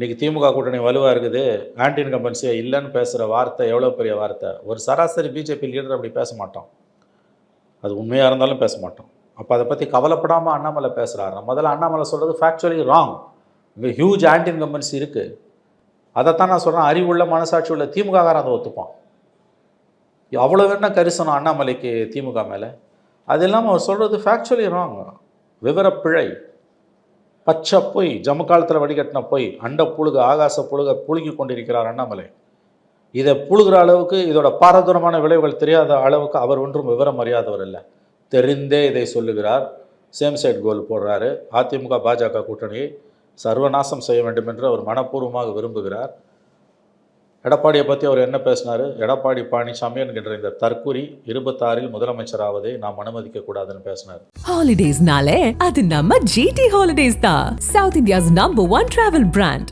இன்னைக்கு திமுக கூட்டணி வலுவாக இருக்குது. ஆன்டி இன்கம்பன்சியாக இல்லைன்னு பேசுகிற வார்த்தை எவ்வளோ பெரிய வார்த்தை? ஒரு சராசரி பிஜேபி லீடர் அப்படி பேச மாட்டோம். அது உண்மையாக இருந்தாலும் பேச மாட்டோம். அப்போ அதை பற்றி கவலைப்படாமல் அண்ணாமலை பேசுகிறாரு முதல்ல அண்ணாமலை சொல்கிறது ஃபேக்சுவலி ராங் இங்கே ஹியூஜ் ஆன்டி இன்கம்பன்சி இருக்குது அதைத்தான் நான் சொல்கிறேன் அறிவுள்ள மனசாட்சி உள்ள திமுககாரன் அதை ஒத்துப்பான். அவ்வளோ வேணால் கரிசனம் அண்ணாமலைக்கு திமுக மேலே? அது இல்லாமல் அவர் சொல்கிறது ஃபேக்சுவலி ராங் விவரப்பிழை. பச்சை பொய் ஜம்மு காலத்தில் வடிகட்டின பொய் அண்ட புழுக ஆகாச புழுக புழுங்கி கொண்டிருக்கிறார் அண்ணாமலை. இதை புழுகிற அளவுக்கு இதோட பாரதூரமான விளைவுகள் தெரியாத அளவுக்கு அவர் ஒன்றும் விவரம் அறியாதவர் இல்லை. தெரிந்தே இதை சொல்லுகிறார். சேம் சைட் கோல் போடுறாரு. அதிமுக பாஜக கூட்டணியை சர்வநாசம் செய்ய வேண்டும் என்று அவர் மனப்பூர்வமாக விரும்புகிறார். எடப்பாடியை பற்றி அவர் என்ன பேசினார்? எடப்பாடி பழனிசாமி என்கின்ற இந்த தற்கூரி இருபத்தாறில் முதலமைச்சராவதை நாம் அனுமதிக்க கூடாதுன்னு பேசினார். ஹாலிடேஸ்னாலே அது நம்ம ஜிடி ஹாலிடேஸ் தான். South India's number one travel brand